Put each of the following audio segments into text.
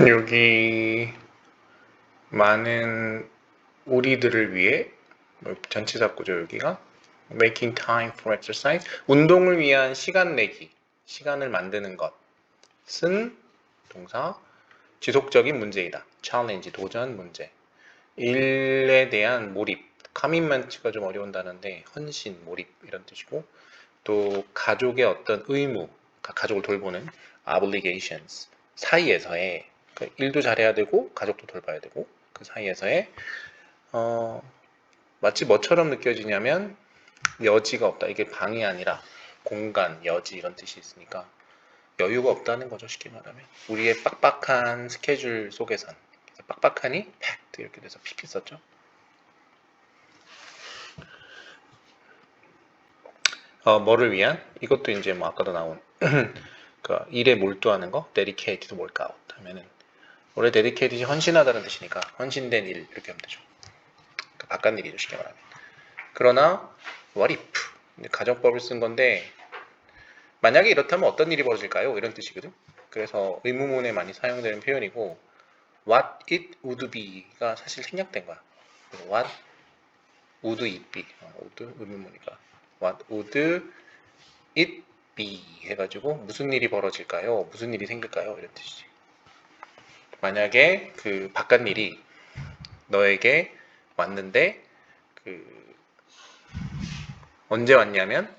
여기 많은 우리들을 위해 뭐 전치사 구조 여기가. Making time for exercise. 운동을 위한 시간 내기. 시간을 만드는 것은 동사. 지속적인 문제이다. Challenge 도전 문제. 일에 대한 몰입. 커밋먼트가 좀 어려운 단어인데 헌신 몰입 이런 뜻이고 또 가족의 어떤 의무 가- 가족을 돌보는 obligations. 사이에서의 그 일도 잘해야 되고 가족도 돌봐야 되고 그 사이에서의 어, 마치 뭐처럼 느껴지냐면 여지가 없다. 이게 방이 아니라 공간, 여지 이런 뜻이 있으니까 여유가 없다는 거죠. 쉽게 말하면 우리의 빡빡한 스케줄 속에선 빡빡하니 팩트 이렇게 돼서 픽 썼죠. 어, 뭐를 위한? 이것도 이제 뭐 아까도 나온 그 일에 몰두하는 거, dedicated도 뭘까 하면은 원래 dedicated이 헌신하다는 뜻이니까 헌신된 일 이렇게 하면 되죠. 그 바깥 일이죠 쉽게 말하면. 그러나 what if 가정법을 쓴 건데 만약에 이렇다면 어떤 일이 벌어질까요? 이런 뜻이거든. 그래서 의무문에 많이 사용되는 표현이고 what it would be가 사실 생략된 거야. what would it be? 어, would 의무문이니까 what would it be 해가지고 무슨 일이 벌어질까요? 무슨 일이 생길까요? 이런 뜻이지. 만약에 그 바깥 일이 너에게 왔는데 그 언제 왔냐면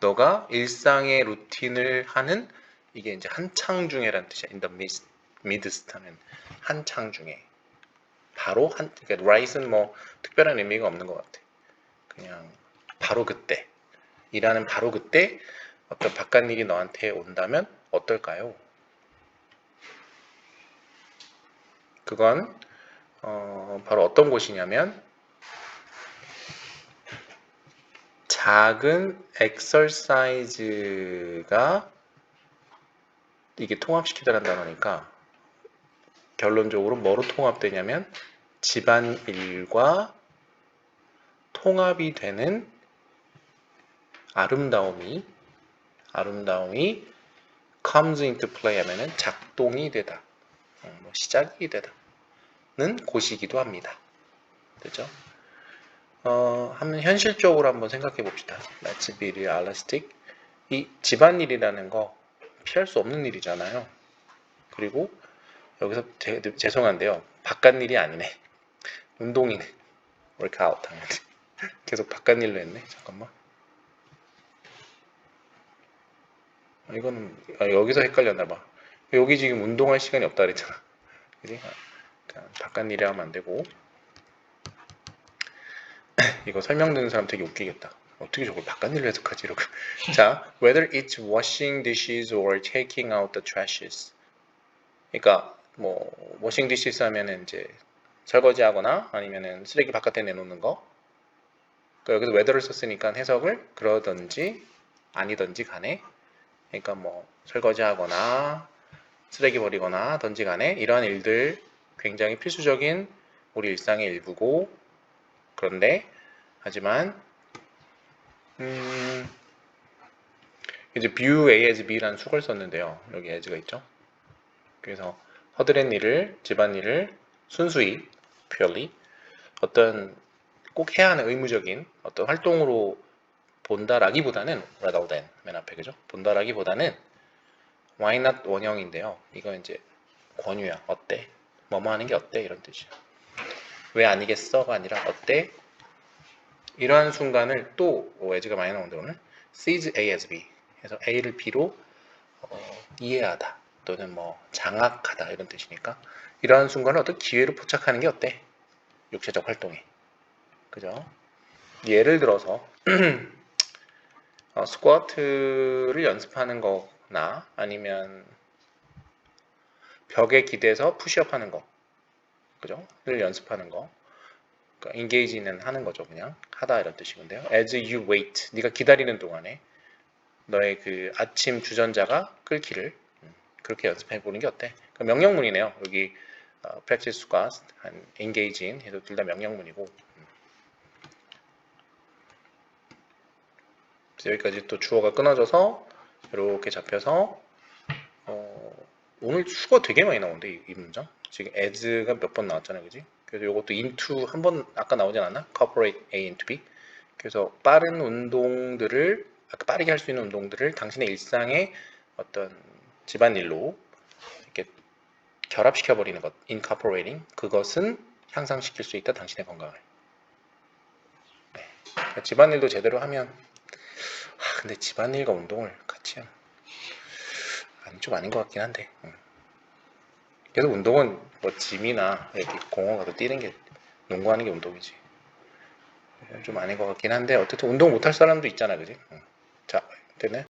너가 일상의 루틴을 하는 이게 이제 한창 중에란 뜻이야. in the midst, midst 하면 한창 중에 바로 한 그러니까 right은 뭐 특별한 의미가 없는 것 같아. 그냥 바로 그때 일하는 바로 그때 어떤 바깥 일이 너한테 온다면 어떨까요? 그건 어, 바로 어떤 곳이냐면 작은 엑설사이즈가 이게 통합시키다는 단어니까 결론적으로 뭐로 통합되냐면 집안일과 통합이 되는 아름다움이 아름다움이 comes into play 하면은 작동이 되다. 어, 뭐 시작이 되다 는 곳이기도 합니다. 되죠? 어, 한번 현실적으로 한번 생각해 봅시다. Let's be realistic. 이 집안일이라는 거 피할 수 없는 일이잖아요. 그리고 여기서 제, 죄송한데요. 바깥 일이 아니네. 운동이네. workout 하면 계속 바깥 일로 했네. 잠깐만. 아, 이거는 아, 여기서 헷갈렸나 봐. 여기 지금 운동할 시간이 없다 그랬잖아. 그지? 아, 그냥 바깥 일이 하면 안 되고. 이거 설명 듣는 사람 되게 웃기겠다. 어떻게 저걸 바깥일로 해석하지 이러고. 자, whether it's washing dishes or taking out the trashes. 그러니까 뭐 washing dishes 하면은 이제 설거지하거나 아니면은 쓰레기 바깥에 내놓는 거. 그러니까 여기서 whether를 썼으니까 해석을 그러든지 아니든지 간에 그러니까 뭐 설거지하거나 쓰레기 버리거나 던지 간에 이러한 일들 굉장히 필수적인 우리 일상의 일부고 그런데 하지만 음, 이제 view A as B라는 수걸 썼는데요. 여기 as가 있죠. 그래서 허드렛 일을 집안 일을 순수히 purely 어떤 꼭 해야 하는 의무적인 어떤 활동으로 본다라기보다는 rather than 맨 앞에 그죠? 본다라기보다는 why not 원형인데요. 이거 이제 권유야. 어때? 뭐뭐 하는 게 어때? 이런 뜻이야. 왜 아니겠어가 아니라 어때? 이러한 순간을 또 에즈가 많이 나오는데 오늘 sees A as B 해서 A를 B로 어, 이해하다 또는 뭐 장악하다 이런 뜻이니까 이러한 순간을 어떤 기회로 포착하는 게 어때? 육체적 활동에 그죠? 예를 들어서 어, 스쿼트를 연습하는 거나 아니면 벽에 기대서 푸시업 하는 거. 그죠? 를 연습하는 거. 그러니까 engage는 하는 거죠 그냥. 하다 이런 뜻이건데요 as you wait. 네가 기다리는 동안에 너의 그 아침 주전자가 끓기를. 음, 그렇게 연습해 보는 게 어때? 그 명령문이네요. 여기 어, practice과 한 engage in 해도 둘 다 명령문이고. 음. 여기까지 또 주어가 끊어져서 이렇게 잡혀서 어, 오늘 수가 되게 많이 나오는데 이, 이 문장? 지금 as가 몇 번 나왔잖아요 그지? 그래서 이것도 into 한 번 아까 나오지 않았나? corporate A into B. 그래서 빠른 운동들을 아까 빠르게 할 수 있는 운동들을 당신의 일상의 어떤 집안일로 이렇게 결합시켜 버리는 것 incorporating. 그것은 향상시킬 수 있다 당신의 건강을. 네. 집안일도 제대로 하면 아, 근데 집안일과 운동을 같이 하면 아니 좀 아닌 것 같긴 한데 음. 그래서 운동은 뭐 짐이나 이렇게 공원 가서 뛰는 게 농구하는 게 운동이지 좀 아닌 것 같긴 한데 어쨌든 운동 못할 사람도 있잖아 그지 응. 자 됐네